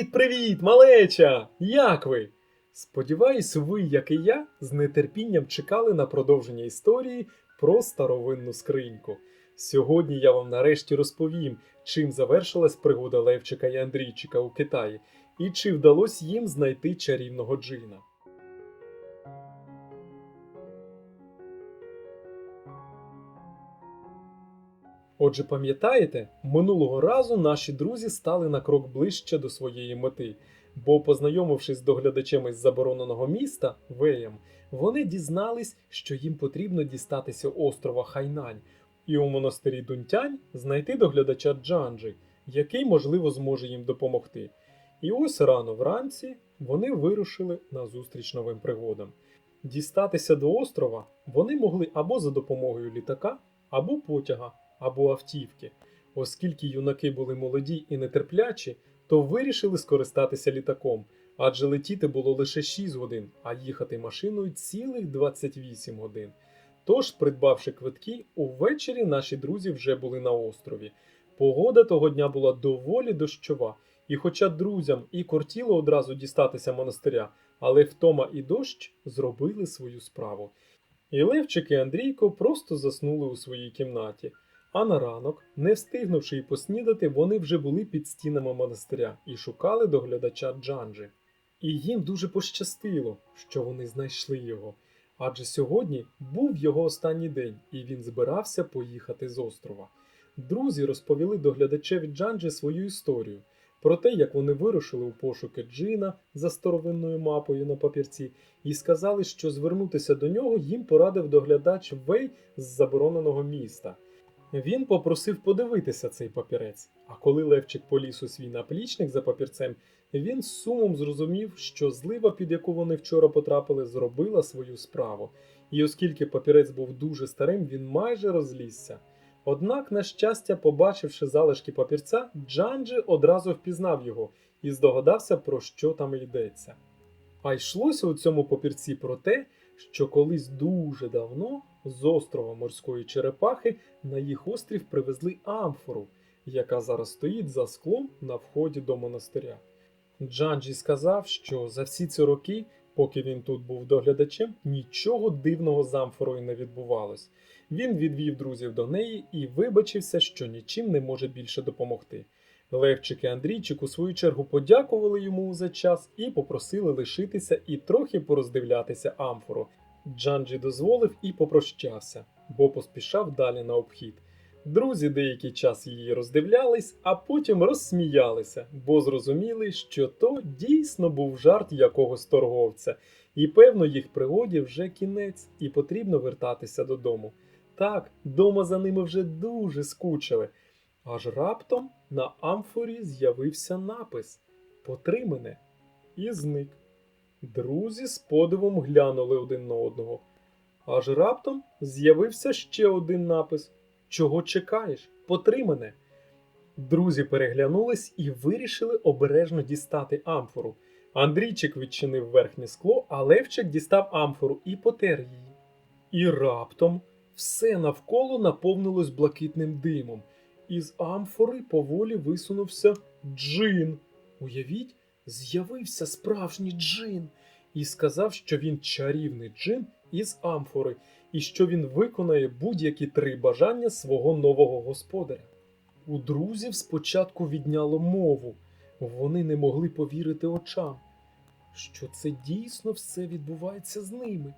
Привіт-привіт, малеча! Як ви? Сподіваюсь, ви, як і я, з нетерпінням чекали на продовження історії про старовинну скриньку. Сьогодні я вам нарешті розповім, чим завершилась пригода Левчика і Андрійчика у Китаї, і чи вдалося їм знайти чарівного джина. Отже, пам'ятаєте, минулого разу наші друзі стали на крок ближче до своєї мети, бо, познайомившись з доглядачем із забороненого міста Веєм, вони дізнались, що їм потрібно дістатися острова Хайнань і у монастирі Дунтянь знайти доглядача Джанджи, який, можливо, зможе їм допомогти. І ось рано вранці вони вирушили на зустріч новим пригодам. Дістатися до острова вони могли або за допомогою літака, або потяга, або автівки. Оскільки юнаки були молоді і нетерплячі, то вирішили скористатися літаком, адже летіти було лише 6 годин, а їхати машиною цілих 28 годин. Тож, придбавши квитки, увечері наші друзі вже були на острові. Погода того дня була доволі дощова, і хоча друзям і кортіло одразу дістатися монастиря, але втома і дощ зробили свою справу. І Левчик і Андрійко просто заснули у своїй кімнаті. А на ранок, не встигнувши й поснідати, вони вже були під стінами монастиря і шукали доглядача Джанджі. І їм дуже пощастило, що вони знайшли його. Адже сьогодні був його останній день, і він збирався поїхати з острова. Друзі розповіли доглядачеві Джанджі свою історію про те, як вони вирушили у пошуки Джина за старовинною мапою на папірці, і сказали, що звернутися до нього їм порадив доглядач Вей з забороненого міста. Він попросив подивитися цей папірець, а коли Левчик поліз у свій наплічник за папірцем, він з сумом зрозумів, що злива, під яку вони вчора потрапили, зробила свою справу. І оскільки папірець був дуже старим, він майже розлізся. Однак, на щастя, побачивши залишки папірця, Джанджі одразу впізнав його і здогадався, про що там йдеться. А йшлося у цьому папірці про те, що колись дуже давно з острова морської черепахи на їх острів привезли амфору, яка зараз стоїть за склом на вході до монастиря. Джанджі сказав, що за всі ці роки, поки він тут був доглядачем, нічого дивного з амфорою не відбувалось. Він відвів друзів до неї і вибачився, що нічим не може більше допомогти. Левчик і Андрійчик у свою чергу подякували йому за час і попросили лишитися і трохи пороздивлятися амфору. Джанджі дозволив і попрощався, бо поспішав далі на обхід. Друзі деякий час її роздивлялись, а потім розсміялися, бо зрозуміли, що то дійсно був жарт якогось торговця, і певно їх пригоді вже кінець, і потрібно вертатися додому. Так, дома за ними вже дуже скучили. Аж раптом на амфорі з'явився напис Потри мене і зник. Друзі з подивом глянули один на одного. Аж раптом з'явився ще один напис Чого чекаєш? Потри мене. Друзі переглянулись і вирішили обережно дістати амфору. Андрійчик відчинив верхнє скло, а Левчик дістав амфору і потер її. І раптом все навколо наповнилось блакитним димом. Із амфори поволі висунувся джин. Уявіть, з'явився справжній джин і сказав, що він чарівний джин із амфори, і що він виконає будь-які три бажання свого нового господаря. У друзів спочатку відняло мову, вони не могли повірити очам, що це дійсно все відбувається з ними.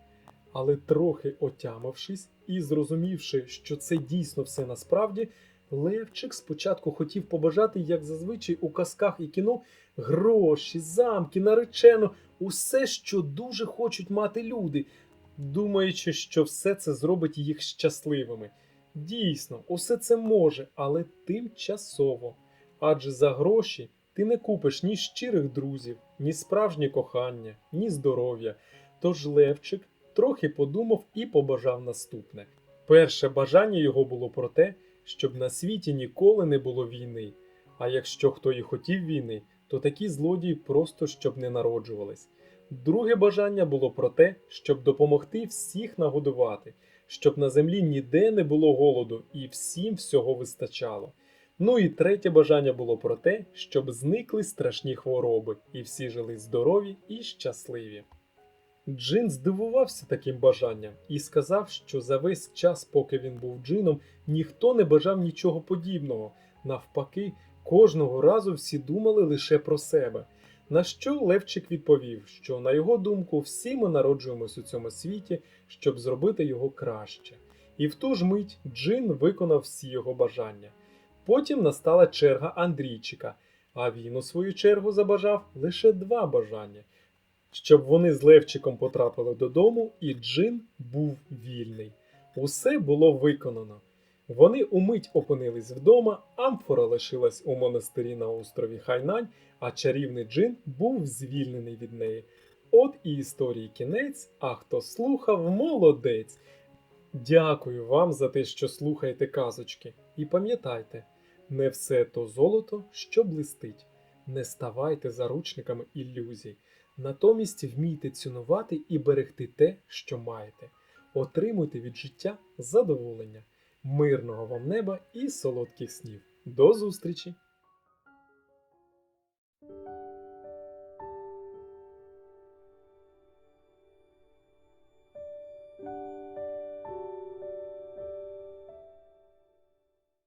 Але трохи отямившись і зрозумівши, що це дійсно все насправді, Левчик спочатку хотів побажати, як зазвичай у казках і кіно, гроші, замки, наречено, усе, що дуже хочуть мати люди, думаючи, що все це зробить їх щасливими. Дійсно, усе це може, але тимчасово. Адже за гроші ти не купиш ні щирих друзів, ні справжнє кохання, ні здоров'я. Тож Левчик трохи подумав і побажав наступне. Перше бажання його було про те, щоб на світі ніколи не було війни. А якщо хто і хотів війни, то такі злодії просто щоб не народжувались. Друге бажання було про те, щоб допомогти всіх нагодувати, щоб на землі ніде не було голоду і всім всього вистачало. Ну і третє бажання було про те, щоб зникли страшні хвороби, і всі жили здорові і щасливі. Джин здивувався таким бажанням і сказав, що за весь час, поки він був джином, ніхто не бажав нічого подібного. Навпаки, кожного разу всі думали лише про себе. На що Левчик відповів, що на його думку всі ми народжуємось у цьому світі, щоб зробити його краще. І в ту ж мить Джин виконав всі його бажання. Потім настала черга Андрійчика, а він у свою чергу забажав лише два бажання, щоб вони з Левчиком потрапили додому, і Джин був вільний. Усе було виконано. Вони умить опинились вдома, амфора лишилась у монастирі на острові Хайнань, а чарівний джин був звільнений від неї. От і історії кінець, а хто слухав, молодець. Дякую вам за те, що слухаєте казочки. І пам'ятайте, не все то золото, що блистить. Не ставайте заручниками ілюзій, натомість вмійте цінувати і берегти те, що маєте. Отримуйте від життя задоволення, мирного вам неба і солодких снів. До зустрічі!